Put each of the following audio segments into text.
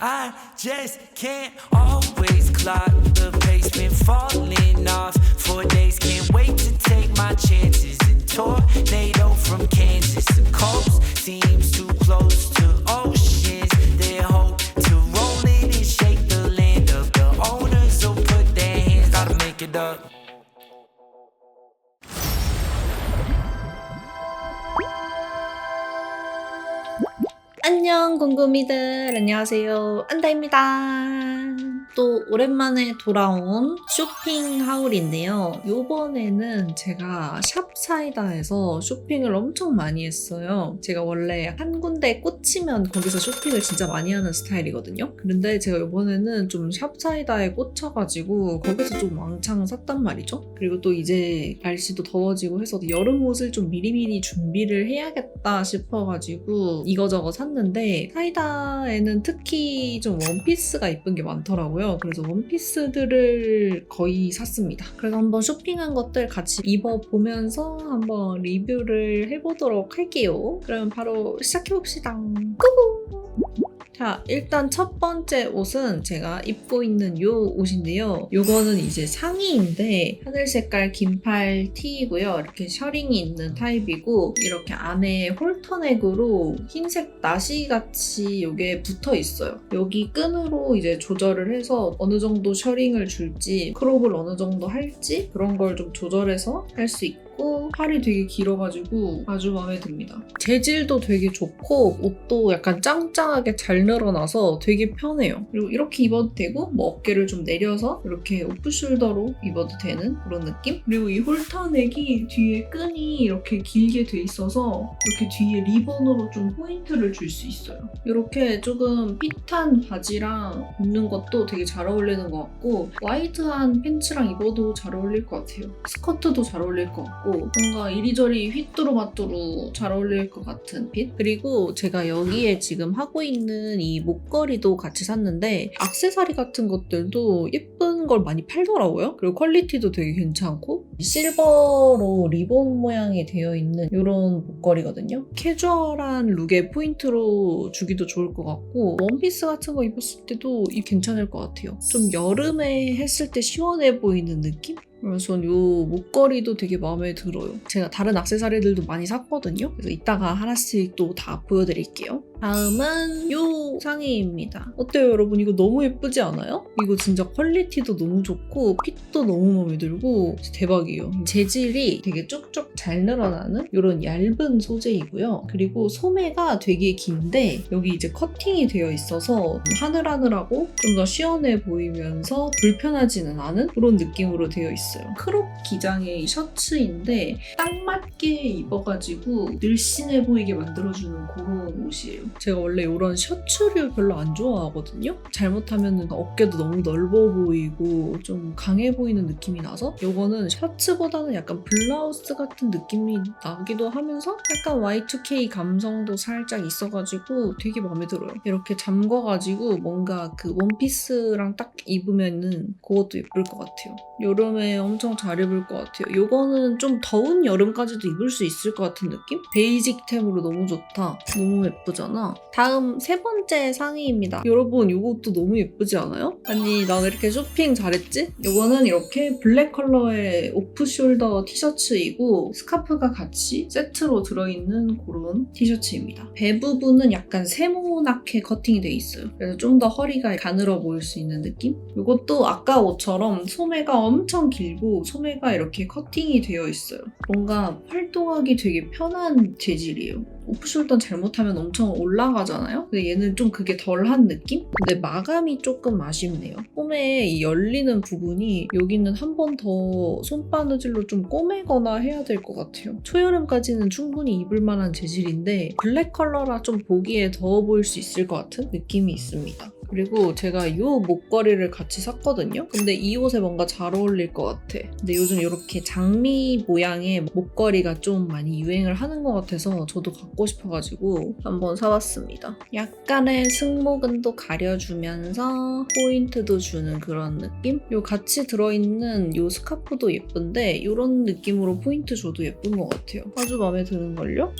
I just can't always clock the pace, been falling off for days. Can't wait to take my chances and tornado from Kansas. The coast seems too close to oceans. 안녕 궁금이들. 안녕하세요. 안다입니다 또 오랜만에 돌아온 쇼핑 하울인데요. 요번에는 제가 샵 사이다에서 쇼핑을 엄청 많이 했어요. 제가 원래 한 군데 꽂히면 거기서 쇼핑을 진짜 많이 하는 스타일이거든요. 그런데 제가 요번에는 좀 샵 사이다에 꽂혀가지고 거기서 좀 왕창 샀단 말이죠. 그리고 또 이제 날씨도 더워지고 해서 여름 옷을 좀 미리미리 준비를 해야겠다 싶어가지고 이거저거 샀는데 사이다에는 특히 좀 원피스가 이쁜 게 많더라고요. 그래서 원피스들을 거의 샀습니다. 그래서 한번 쇼핑한 것들 같이 입어보면서 한번 리뷰를 해보도록 할게요. 그럼 바로 시작해봅시다. 꾸구! 자, 일단 첫 번째 옷은 제가 입고 있는 요 옷인데요. 요거는 이제 상의인데 하늘 색깔 긴팔 티이고요. 이렇게 셔링이 있는 타입이고 이렇게 안에 홀터넥으로 흰색 나시 같이 요게 붙어 있어요. 여기 끈으로 이제 조절을 해서 어느 정도 셔링을 줄지 크롭을 어느 정도 할지 그런 걸 좀 조절해서 할 수 있고 있고 팔이 되게 길어가지고 아주 마음에 듭니다. 재질도 되게 좋고 옷도 약간 짱짱하게 잘 늘어나서 되게 편해요. 그리고 이렇게 입어도 되고 뭐 어깨를 좀 내려서 이렇게 오프숄더로 입어도 되는 그런 느낌? 그리고 이 홀터넥이 뒤에 끈이 이렇게 길게 돼 있어서 이렇게 뒤에 리본으로 좀 포인트를 줄 수 있어요. 이렇게 조금 핏한 바지랑 입는 것도 되게 잘 어울리는 것 같고 화이트한 팬츠랑 입어도 잘 어울릴 것 같아요. 스커트도 잘 어울릴 것 같고 같고 뭔가 이리저리 휘뚜루마뚜루 잘 어울릴 것 같은 핏 그리고 제가 여기에 지금 하고 있는 이 목걸이도 같이 샀는데 악세사리 같은 것들도 예쁜 걸 많이 팔더라고요. 그리고 퀄리티도 되게 괜찮고 실버로 리본 모양이 되어 있는 이런 목걸이거든요. 캐주얼한 룩의 포인트로 주기도 좋을 것 같고 원피스 같은 거 입었을 때도 이 괜찮을 것 같아요. 좀 여름에 했을 때 시원해 보이는 느낌? 그래서 이 목걸이도 되게 마음에 들어요. 제가 다른 악세사리들도 많이 샀거든요. 그래서 이따가 하나씩 또 다 보여드릴게요. 다음은 이 상의입니다. 어때요 여러분? 이거 너무 예쁘지 않아요? 이거 진짜 퀄리티도 너무 좋고 핏도 너무 마음에 들고 대박이에요. 재질이 되게 쭉쭉 잘 늘어나는 이런 얇은 소재이고요. 그리고 소매가 되게 긴데 여기 이제 커팅이 되어 있어서 하늘하늘하고 좀 더 시원해 보이면서 불편하지는 않은 그런 느낌으로 되어 있어요. 크롭 기장의 셔츠인데 딱 맞게 입어가지고 늘씬해 보이게 만들어주는 그런 옷이에요. 제가 원래 이런 셔츠류 별로 안 좋아하거든요. 잘못하면 어깨도 너무 넓어 보이고 좀 강해 보이는 느낌이 나서 이거는 셔츠보다는 약간 블라우스 같은 느낌이 나기도 하면서 약간 Y2K 감성도 살짝 있어가지고 되게 마음에 들어요. 이렇게 잠궈가지고 뭔가 그 원피스랑 딱 입으면은 그것도 예쁠 것 같아요. 여름에 엄청 잘 입을 것 같아요. 이거는 좀 더운 여름까지도 입을 수 있을 것 같은 느낌? 베이직템으로 너무 좋다. 너무 예쁘잖아. 다음 세 번째 상의입니다. 여러분 이것도 너무 예쁘지 않아요? 아니 나 왜 이렇게 쇼핑 잘했지? 이거는 이렇게 블랙 컬러의 오프숄더 티셔츠이고 스카프가 같이 세트로 들어있는 그런 티셔츠입니다. 배 부분은 약간 세모나게 커팅이 돼 있어요. 그래서 좀 더 허리가 가늘어 보일 수 있는 느낌? 이것도 아까 옷처럼 소매가 엄청 길고 소매가 이렇게 커팅이 되어 있어요. 뭔가 활동하기 되게 편한 재질이에요. 오프숄더는 잘못하면 엄청 올라가잖아요? 근데 얘는 좀 그게 덜한 느낌? 근데 마감이 조금 아쉽네요. 소매 이 열리는 부분이 여기는 한 번 더 손바느질로 좀 꼬매거나 해야 될 것 같아요. 초여름까지는 충분히 입을 만한 재질인데 블랙 컬러라 좀 보기에 더워 보일 수 있을 것 같은 느낌이 있습니다. 그리고 제가 이 목걸이를 같이 샀거든요. 근데 이 옷에 뭔가 잘 어울릴 것 같아. 근데 요즘 이렇게 장미 모양의 목걸이가 좀 많이 유행을 하는 것 같아서 저도 갖고 싶어가지고 한번 사봤습니다. 약간의 승모근도 가려주면서 포인트도 주는 그런 느낌? 요 같이 들어있는 요 스카프도 예쁜데 이런 느낌으로 포인트 줘도 예쁜 것 같아요. 아주 마음에 드는걸요?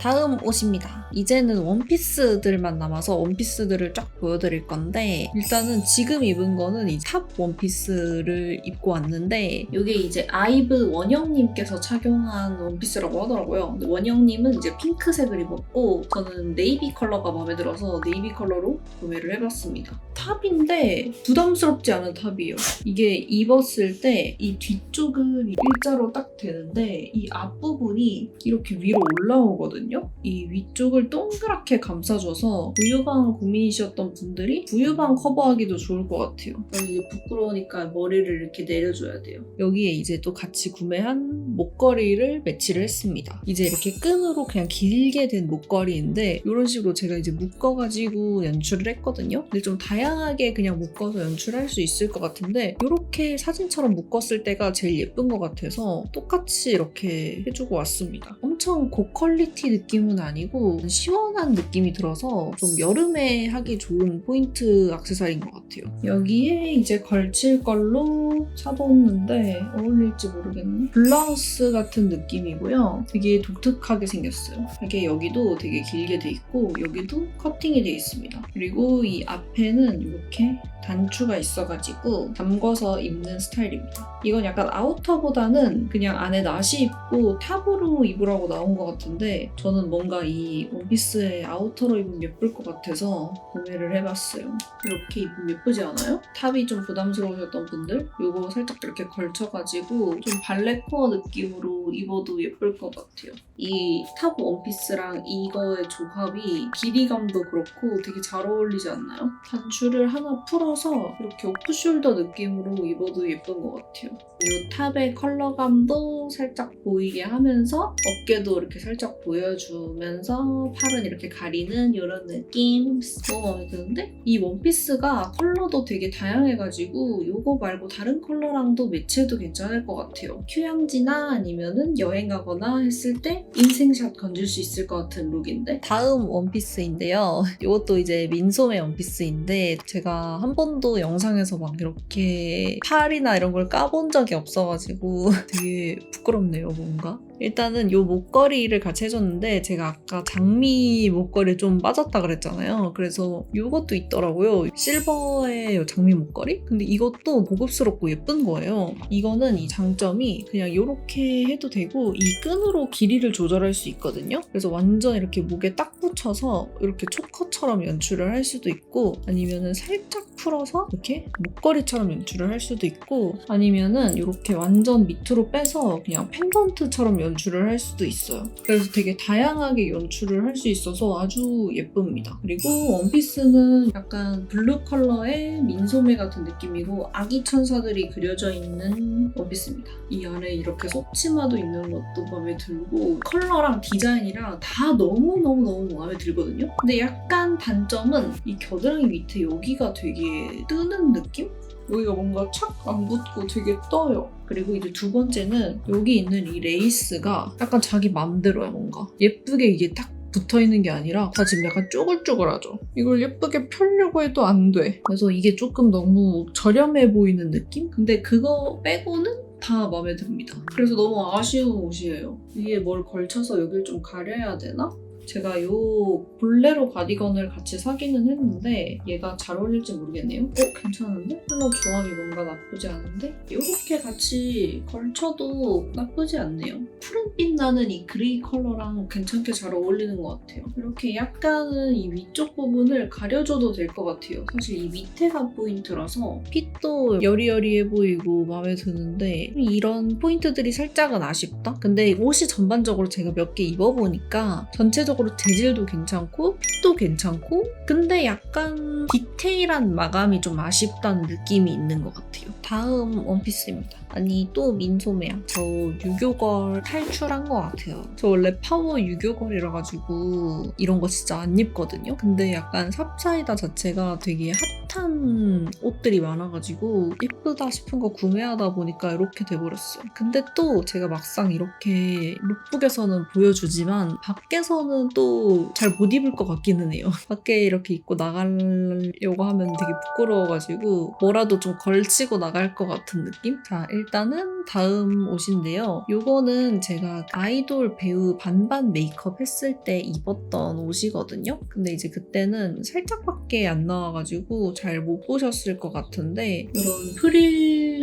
다음 옷입니다. 이제는 원피스들만 남아서 원피스들을 쫙 보여드릴 건데 일단은 지금 입은 거는 이 탑 원피스를 입고 왔는데 이게 이제 아이브 원영님께서 착용한 원피스라고 하더라고요. 근데 원영님은 이제 핑크색을 입었고 저는 네이비 컬러가 마음에 들어서 네이비 컬러로 구매를 해봤습니다. 탑인데 부담스럽지 않은 탑이에요. 이게 입었을 때 이 뒤쪽은 일자로 딱 되는데 이 앞부분이 이렇게 위로 올라오거든요. 이 위쪽을 동그랗게 감싸줘서 부유방 고민이셨던 분들이 부유방 커버하기도 좋을 것 같아요. 저는 이제 부끄러우니까 머리를 이렇게 내려줘야 돼요. 여기에 이제 또 같이 구매한 목걸이를 매치를 했습니다. 이제 이렇게 끈으로 그냥 길게 된 목걸이인데 이런 식으로 제가 이제 묶어가지고 연출을 했거든요. 근데 좀 다양하게 그냥 묶어서 연출할 수 있을 것 같은데 이렇게 사진처럼 묶었을 때가 제일 예쁜 것 같아서 똑같이 이렇게 해주고 왔습니다. 엄청 고퀄리티 느낌은 아니고 시원한 느낌이 들어서 좀 여름에 하기 좋은 포인트 액세서리인 것 같아요. 여기에 이제 걸칠 걸로 사뒀는데 어울릴지 모르겠네. 블라우스 같은 느낌이고요. 되게 독특하게 생겼어요. 이게 여기도 되게 길게 돼 있고 여기도 커팅이 돼 있습니다. 그리고 이 앞에는 이렇게 단추가 있어가지고 잠궈서 입는 스타일입니다. 이건 약간 아우터보다는 그냥 안에 나시 입고 탑으로 입으라고 나온 것 같은데 저는 뭔가 이 원피스에 아우터로 입으면 예쁠 것 같아서 구매를 해봤어요. 이렇게 입으면 예쁘지 않아요? 탑이 좀 부담스러우셨던 분들 이거 살짝 이렇게 걸쳐가지고 좀 발레 코어 느낌으로 입어도 예쁠 것 같아요. 이 탑 원피스랑 이거의 조합이 길이감도 그렇고 되게 잘 어울리지 않나요? 단추를 하나 풀어서 이렇게 오프숄더 느낌으로 입어도 예쁜 것 같아요. 이 탑의 컬러감도 살짝 보이게 하면서 어깨도 이렇게 살짝 보여주면서 팔은 이렇게 가리는 이런 느낌 너무 마음에 드는데 이 원피스가 컬러도 되게 다양해가지고 이거 말고 다른 컬러랑도 매치해도 괜찮을 것 같아요. 휴양지나 아니면은 여행 가거나 했을 때 인생샷 건질 수 있을 것 같은 룩인데 다음 원피스인데요. 이것도 이제 민소매 원피스인데 제가 한 번도 영상에서 막 이렇게 팔이나 이런 걸 까본 적이 없어가지고 되게 부끄럽네요 뭔가. 일단은 이 목걸이를 같이 해줬는데 제가 아까 장미 목걸이 좀 빠졌다 그랬잖아요. 그래서 이것도 있더라고요. 실버의 요 장미 목걸이? 근데 이것도 고급스럽고 예쁜 거예요. 이거는 이 장점이 그냥 이렇게 해도 되고 이 끈으로 길이를 조절할 수 있거든요. 그래서 완전 이렇게 목에 딱 붙여서 이렇게 초커처럼 연출을 할 수도 있고 아니면은 살짝 풀어서 이렇게 목걸이처럼 연출을 할 수도 있고 아니면은 이렇게 완전 밑으로 빼서 그냥 펜던트처럼 연출을 할 수도 있어요. 그래서 되게 다양하게 연출을 할 수 있어서 아주 예쁩니다. 그리고 원피스는 약간 블루 컬러의 민소매 같은 느낌이고 아기 천사들이 그려져 있는 원피스입니다. 이 안에 이렇게 속치마도 있는 것도 마음에 들고 컬러랑 디자인이랑 다 너무너무너무 마음에 들거든요. 근데 약간 단점은 이 겨드랑이 밑에 여기가 되게 뜨는 느낌? 여기가 뭔가 착 안 붙고 되게 떠요. 그리고 이제 두 번째는 여기 있는 이 레이스가 약간 자기 맘대로야 뭔가 예쁘게 이게 딱 붙어 있는 게 아니라 다 지금 약간 쪼글쪼글하죠. 이걸 예쁘게 펴려고 해도 안 돼. 그래서 이게 조금 너무 저렴해 보이는 느낌? 근데 그거 빼고는 다 마음에 듭니다. 그래서 너무 아쉬운 옷이에요. 위에 뭘 걸쳐서 여길 좀 가려야 되나? 제가 요 볼레로 가디건을 같이 사기는 했는데 얘가 잘 어울릴지 모르겠네요. 어? 괜찮은데? 컬러 조합이 뭔가 나쁘지 않은데? 이렇게 같이 걸쳐도 나쁘지 않네요. 푸른빛 나는 이 그레이 컬러랑 괜찮게 잘 어울리는 것 같아요. 이렇게 약간은 이 위쪽 부분을 가려줘도 될 것 같아요. 사실 이 밑에가 포인트라서 핏도 여리여리해 보이고 마음에 드는데 이런 포인트들이 살짝은 아쉽다? 근데 옷이 전반적으로 제가 몇 개 입어보니까 전체적으로 재질도 괜찮고 핏도 괜찮고 근데 약간 디테일한 마감이 좀 아쉽다는 느낌이 있는 것 같아요. 다음 원피스입니다. 아니 또 민소매야. 저 유교걸 탈출한 것 같아요. 저 원래 파워 유교걸이라 가지고 이런 거 진짜 안 입거든요. 근데 약간 삽사이다 자체가 되게 핏한 옷들이 많아가지고 예쁘다 싶은 거 구매하다 보니까 이렇게 돼버렸어요. 근데 또 제가 막상 이렇게 룩북에서는 보여주지만 밖에서는 또 잘 못 입을 것 같기는 해요. 밖에 이렇게 입고 나가려고 하면 되게 부끄러워가지고 뭐라도 좀 걸치고 나갈 것 같은 느낌? 자, 일단은 다음 옷인데요. 요거는 제가 아이돌 배우 반반 메이크업 했을 때 입었던 옷이거든요. 근데 이제 그때는 살짝밖에 안 나와가지고 잘 못 보셨을 것 같은데 이런 프릴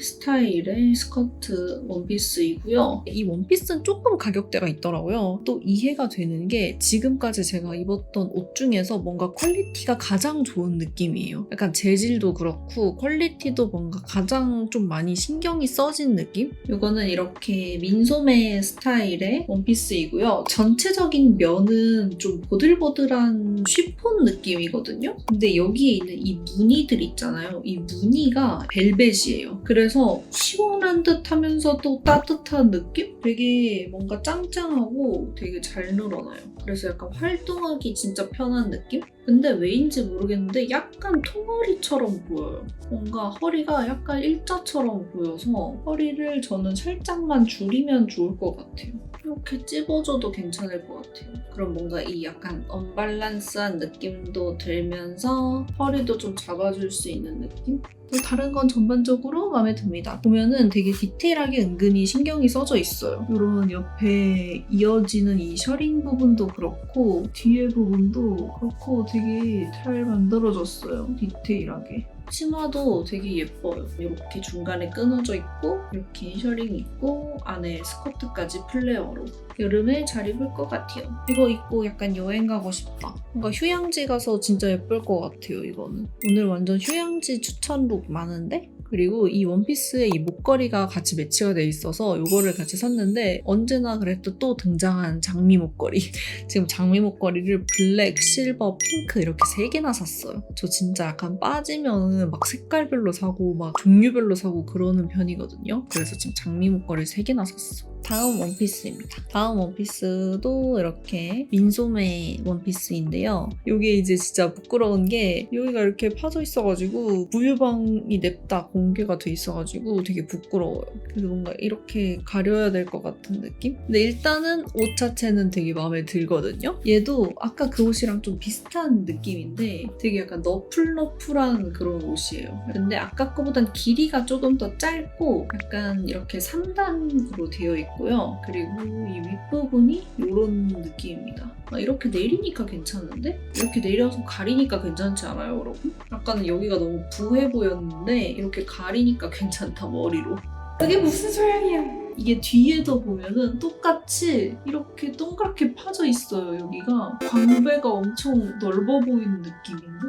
스타일의 스커트 원피스이고요. 이 원피스는 조금 가격대가 있더라고요. 또 이해가 되는 게 지금까지 제가 입었던 옷 중에서 뭔가 퀄리티가 가장 좋은 느낌이에요. 약간 재질도 그렇고 퀄리티도 뭔가 가장 좀 많이 신경이 써진 느낌? 이거는 이렇게 민소매 스타일의 원피스이고요. 전체적인 면은 좀 보들보들한 쉬폰 느낌이거든요. 근데 여기에 있는 이 무늬들 있잖아요. 이 무늬가 벨벳이에요. 그래서 시원한 듯 하면서도 따뜻한 느낌? 되게 뭔가 짱짱하고 되게 잘 늘어나요. 그래서 약간 활동하기 진짜 편한 느낌? 근데 왜인지 모르겠는데 약간 통허리처럼 보여요. 뭔가 허리가 약간 일자처럼 보여서 허리를 저는 살짝만 줄이면 좋을 것 같아요. 이렇게 찝어줘도 괜찮을 것 같아요. 그럼 뭔가 이 약간 언밸런스한 느낌도 들면서 허리도 좀 잡아줄 수 있는 느낌? 또 다른 건 전반적으로 마음에 듭니다. 보면은 되게 디테일하게 은근히 신경이 써져 있어요. 이런 옆에 이어지는 이 셔링 부분도 그렇고 뒤에 부분도 그렇고 되게 잘 만들어졌어요. 디테일하게. 치마도 되게 예뻐요. 이렇게 중간에 끊어져 있고 이렇게 셔링 있고 안에 스커트까지 플레어로 여름에 잘 입을 것 같아요. 이거 입고 약간 여행 가고 싶다. 뭔가 휴양지 가서 진짜 예쁠 것 같아요. 이거는 오늘 완전 휴양지 추천 룩 많은데 그리고 이 원피스에 이 목걸이가 같이 매치가 돼 있어서 이거를 같이 샀는데 언제나 그래도 또 등장한 장미 목걸이 지금 장미 목걸이를 블랙, 실버, 핑크 이렇게 세 개나 샀어요. 저 진짜 약간 빠지면은 막 색깔별로 사고 막 종류별로 사고 그러는 편이거든요. 그래서 지금 장미 목걸이 세 개나 샀어. 다음 원피스입니다. 다음 원피스도 이렇게 민소매 원피스인데요. 이게 이제 진짜 부끄러운 게 여기가 이렇게 파져 있어가지고 부유방이 냅다 공개가 돼 있어가지고 되게 부끄러워요. 그래서 뭔가 이렇게 가려야 될 것 같은 느낌? 근데 일단은 옷 자체는 되게 마음에 들거든요. 얘도 아까 그 옷이랑 좀 비슷한 느낌인데 되게 약간 너플너플한 그런 옷이에요. 근데 아까 거보단 길이가 조금 더 짧고 약간 이렇게 3단으로 되어 있고 요. 그리고 이 윗부분이 이런 느낌입니다. 아, 이렇게 내리니까 괜찮은데? 이렇게 내려서 가리니까 괜찮지 않아요, 여러분? 아까는 여기가 너무 부해 보였는데 이렇게 가리니까 괜찮다, 머리로. 그게 무슨 소용이야? 이게 뒤에도 보면은 똑같이 이렇게 동그랗게 파져 있어요, 여기가. 광배가 엄청 넓어 보이는 느낌인데?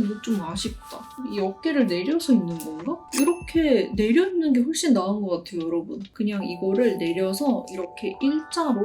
이거 좀 아쉽다. 이 어깨를 내려서 입는 건가? 이렇게 내려 입는 게 훨씬 나은 것 같아요, 여러분. 그냥 이거를 내려서 이렇게 일자로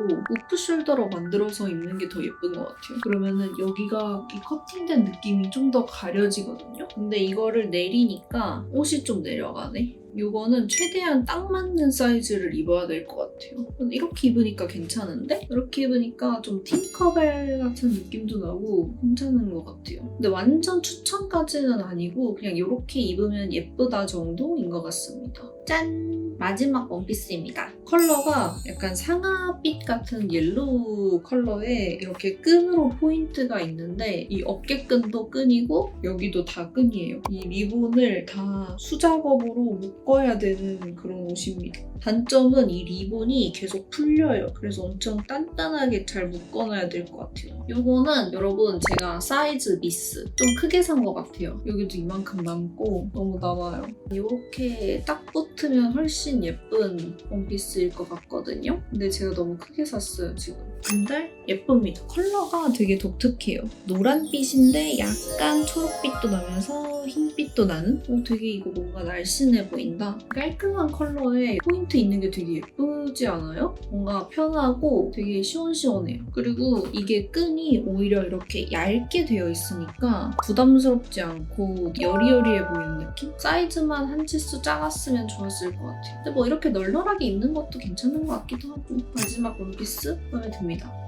오프숄더로 만들어서 입는 게 더 예쁜 것 같아요. 그러면은 여기가 이 커팅된 느낌이 좀 더 가려지거든요. 근데 이거를 내리니까 옷이 좀 내려가네. 이거는 최대한 딱 맞는 사이즈를 입어야 될 것 같아요. 이렇게 입으니까 괜찮은데? 이렇게 입으니까 좀 팅커벨 같은 느낌도 나고 괜찮은 것 같아요. 근데 완전 추천까지는 아니고 그냥 이렇게 입으면 예쁘다 정도인 것 같습니다. 짠! 마지막 원피스입니다. 컬러가 약간 상아빛 같은 옐로우 컬러에 이렇게 끈으로 포인트가 있는데 이 어깨끈도 끈이고 여기도 다 끈이에요. 이 리본을 다 수작업으로 묶어야 되는 그런 옷입니다. 단점은 이 리본이 계속 풀려요. 그래서 엄청 단단하게 잘 묶어놔야 될 것 같아요. 이거는 여러분 제가 사이즈 미스 좀 크게 산 것 같아요. 여기도 이만큼 남고 너무 남아요. 이렇게 딱 붙으면 훨씬 예쁜 원피스일 것 같거든요. 근데 제가 너무 크게 샀어요 지금. 근데 예쁩니다. 컬러가 되게 독특해요. 노란빛인데 약간 초록빛도 나면서 흰빛도 나는? 어, 되게 이거 뭔가 날씬해 보인다. 깔끔한 컬러에 포인트 있는 게 되게 예쁘지 않아요? 뭔가 편하고 되게 시원시원해요. 그리고 이게 끈이 오히려 이렇게 얇게 되어 있으니까 부담스럽지 않고 여리여리해 보이는 느낌? 사이즈만 한 치수 작았으면 좋았을 것 같아요. 근데 뭐 이렇게 널널하게 입는 것도 괜찮은 것 같기도 하고 마지막 원피스 마음에 듭니다.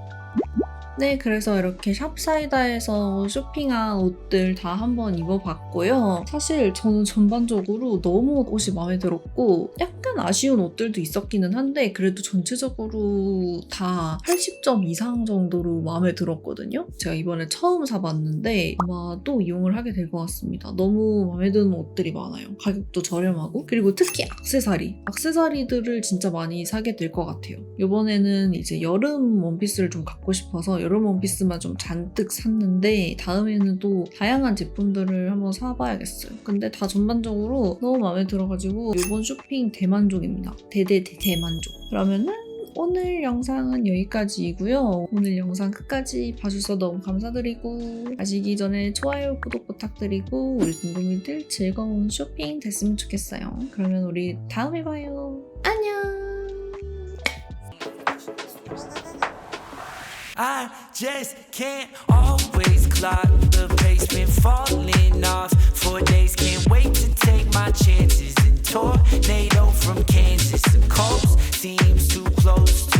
네, 그래서 이렇게 샵사이다에서 쇼핑한 옷들 다 한번 입어봤고요. 사실 저는 전반적으로 너무 옷이 마음에 들었고 약간 아쉬운 옷들도 있었기는 한데 그래도 전체적으로 다 80점 이상 정도로 마음에 들었거든요. 제가 이번에 처음 사봤는데 아마 또 이용을 하게 될 것 같습니다. 너무 마음에 드는 옷들이 많아요. 가격도 저렴하고 그리고 특히 악세사리. 악세사리들을 진짜 많이 사게 될 것 같아요. 이번에는 이제 여름 원피스를 좀 갖고 싶어서 여름 원피스만 좀 잔뜩 샀는데 다음에는 또 다양한 제품들을 한번 사봐야겠어요. 근데 다 전반적으로 너무 마음에 들어가지고 이번 쇼핑 대만족입니다. 대대대 대만족. 그러면은 오늘 영상은 여기까지이고요. 오늘 영상 끝까지 봐주셔서 너무 감사드리고 가시기 전에 좋아요, 구독 부탁드리고 우리 궁금이들 즐거운 쇼핑 됐으면 좋겠어요. 그러면 우리 다음에 봐요. 안녕. I just can't always clock the pace. Been falling off for days. Can't wait to take my chances. And tornado from Kansas. The coast seems too close to